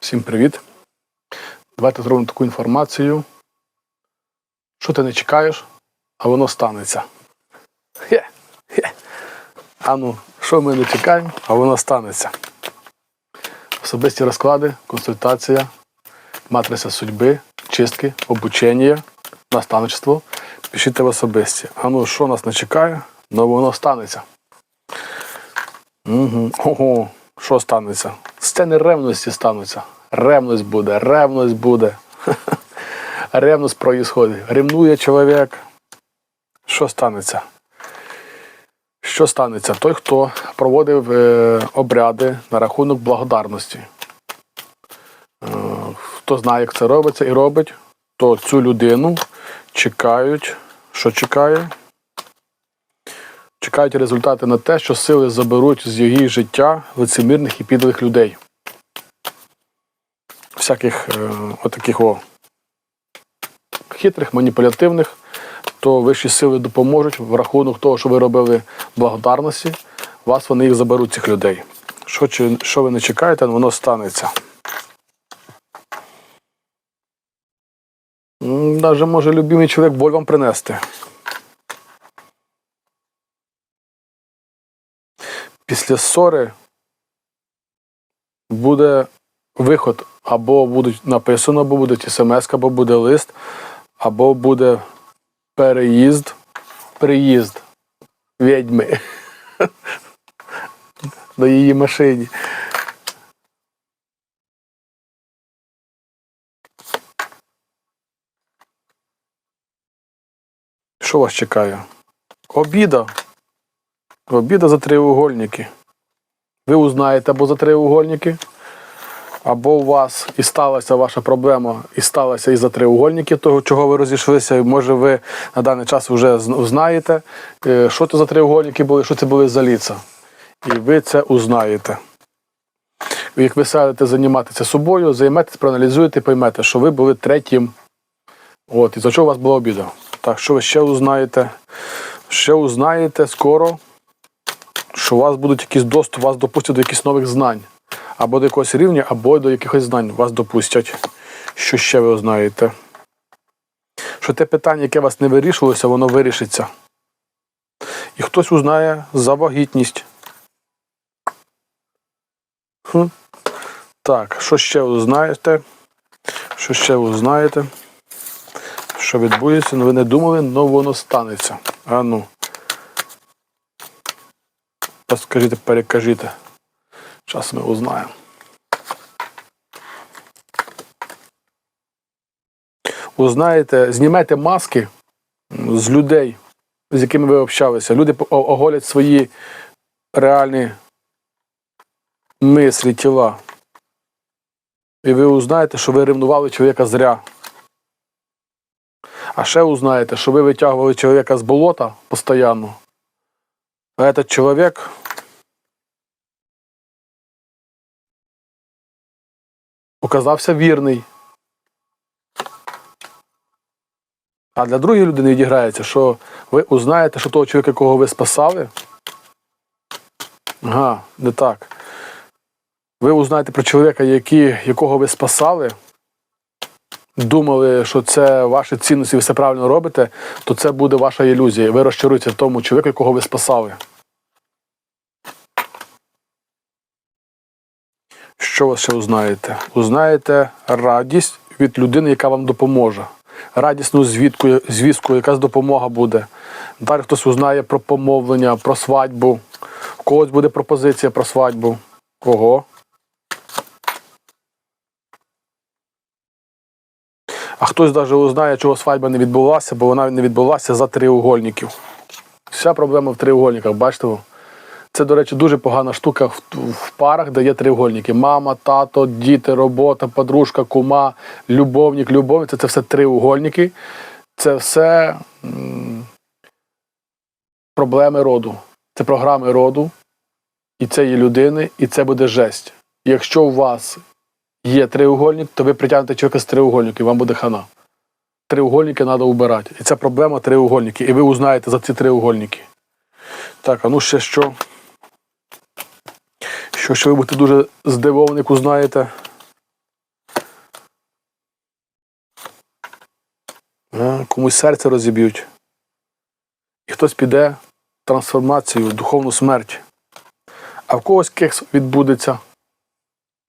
Всім привіт. Давайте зробимо таку інформацію. Що ти не чекаєш, а воно станеться. Хе, хе. А ну, що ми не чекаємо, а воно станеться. Особисті розклади, консультація, матриця судьби, чистки, обучення, наставництво. Пишіть в особисті. А ну, що нас не чекає, але воно станеться. Угу. Ого, що станеться? Сцени ревності стануться. Ревність буде, ревність буде. Ревність проїсходить. Ревнує чоловік. Що станеться? Що станеться? Той, хто проводив е, обряди на рахунок благодарності. Е, хто знає, як це робиться і робить, то цю людину чекають. Що чекає? Чекають результати на те, що сили заберуть з її життя лицемірних і підлих людей. Всяких е, отаких о, хитрих, маніпулятивних, то вищі сили допоможуть в рахунок того, що ви робили благодарності, вас вони їх заберуть, цих людей. Що, чи- що ви не чекаєте, воно станеться. Навіть може любимий чоловік боль вам принести. Після ссори буде виход, або будуть написано, або буде смс, або буде лист, або буде переїзд, приїзд відьми до її машині. Що вас чекає? Обіда. Обіда за триугольники. Ви узнаєте або за триугольники, або у вас і сталася ваша проблема, і сталася із-за триугольників, того, чого ви розійшлися. І може ви на даний час вже знаєте, е, що це за триугольники були, що це були за ліца. І ви це узнаєте. Як ви сядете займатися собою, займетесь, проаналізуєте, поймете, що ви були третім. От, і за що у вас була обіда. Так, що ви ще узнаєте? Ще узнаєте скоро що у вас будуть якісь доступ, вас допустять до якихось нових знань. Або до якогось рівня, або до якихось знань вас допустять. Що ще ви узнаєте? Що те питання, яке вас не вирішувалося, воно вирішиться. І хтось узнає за вагітність. Хм. Так, що ще узнаєте? Що ще узнаєте? Що відбудеться? Ну ви не думали, але воно станеться. А ну. Скажіть, перекажіть. Зараз ми узнаємо. Узнаєте, знімайте маски з людей, з якими ви общалися. Люди оголять свої реальні мислі, тіла. І ви узнаєте, що ви ревнували чоловіка зря. А ще узнаєте, що ви витягували чоловіка з болота постійно. А этот человек оказався вірний. А для другої людини відіграється, що ви узнаєте, що того чоловіка, якого ви спасали. Ага, не так. Ви узнаєте про чоловіка, який, якого ви спасали, думали, що це ваші цінності, ви все правильно робите, то це буде ваша ілюзія. Ви розчаруєтеся в тому чоловіку, якого ви спасали. Що ви ще узнаєте? Узнаєте радість від людини, яка вам допоможе. Радісну звідку, звістку, якась допомога буде. Далі хтось узнає про помовлення, про свадьбу. У когось буде пропозиція про свадьбу. Кого? А хтось навіть узнає, чого свадьба не відбулася, бо вона не відбулася за триугольників. Вся проблема в триугольниках, бачите? ви? Це, до речі, дуже погана штука в, в парах, де є триугольники. Мама, тато, діти, робота, подружка, кума, любовник, любовниця це все триугольники. Це все м, проблеми роду. Це програми роду, і це є людини, і це буде жесть. Якщо у вас є триугольник, то ви притягнете чоловіка з триугольників, і вам буде хана. Триугольники треба убирати. І це проблема триугольники. І ви узнаєте за ці триугольники. Так, а ну ще що? Якщо ви будете дуже здивовані, узнаєте. Е, комусь серце розіб'ють. І хтось піде в трансформацію, в духовну смерть. А в когось кекс відбудеться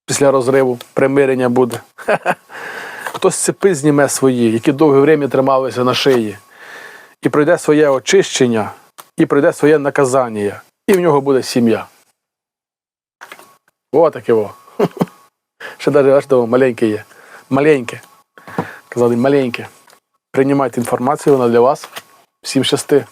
після розриву, примирення буде. Хтось цепи зніме свої, які довге время трималися на шиї. І пройде своє очищення, і пройде своє наказання. І в нього буде сім'я. О, так его. Ще навіть аж того маленьке є. Маленьке. Казали, маленьке. Приймайте інформацію, вона для вас. Всім щасти.